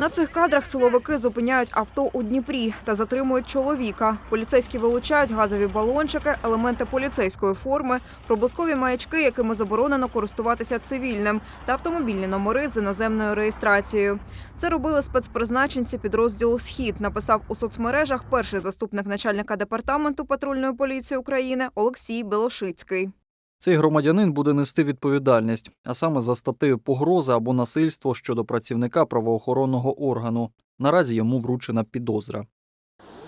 На цих кадрах силовики зупиняють авто у Дніпрі та затримують чоловіка. Поліцейські вилучають газові балончики, елементи поліцейської форми, проблискові маячки, якими заборонено користуватися цивільним, та автомобільні номери з іноземною реєстрацією. Це робили спецпризначенці підрозділу Схід. Написав у соцмережах перший заступник начальника департаменту патрульної поліції України Олексій Белошицький. Цей громадянин буде нести відповідальність, а саме за статтею погроза або насильство щодо працівника правоохоронного органу. Наразі йому вручена підозра.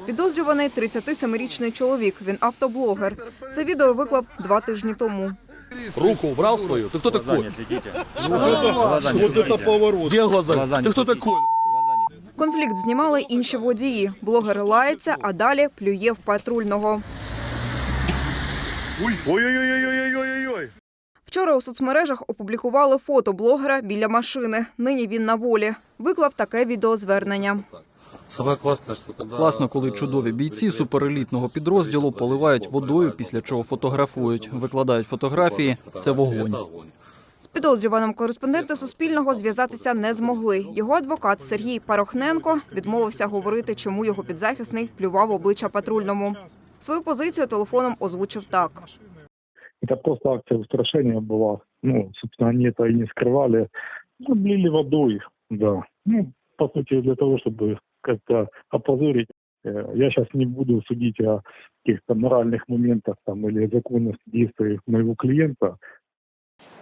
Підозрюваний 37-річний чоловік. Він автоблогер. Це відео виклав два тижні тому. Руку убрал свою? Ты кто такой? Вот это поворот. Где глаза? Ты кто такой? Конфлікт знімали інші водії. Блогер лається, а далі плює в патрульного. Ой-ой-ой-ой-ой-ой-ой. Вчора у соцмережах опублікували фото блогера біля машини. Нині він на волі. Виклав таке відеозвернення. Класно, коли чудові бійці суперелітного підрозділу поливають водою, після чого фотографують, викладають фотографії. Це вогонь. З підозрюваним кореспонденти Суспільного зв'язатися не змогли. Його адвокат Сергій Парохненко відмовився говорити, чому його підзахисний плював обличчя патрульному. Свою позицію телефоном озвучив так. Это просто акция устрашения была. Ну, собственно, они это и не скрывали. Ну, Облили водой, да. Ну, по сути, для того, чтобы как-то опозорить. Э, Я сейчас не буду судить о каких-то моральных моментах там или законности действий моего клиента.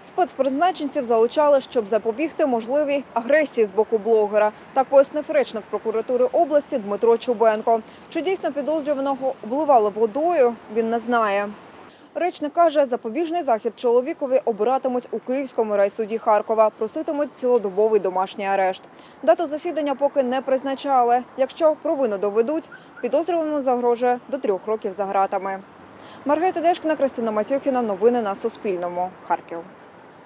Спецпризначенців залучали, щоб запобігти можливій агресії з боку блогера. Так пояснив речник прокуратури області Дмитро Чубенко. Чи дійсно підозрюваного обливали водою, він не знає. Речник каже, запобіжний захід чоловікові обиратимуть у Київському райсуді Харкова. Проситимуть цілодобовий домашній арешт. Дату засідання поки не призначали. Якщо провину доведуть, підозрюваному загрожує до трьох років за ґратами. Маргарита Дешкіна, Кристина Матюхіна. Новини на Суспільному. Харків.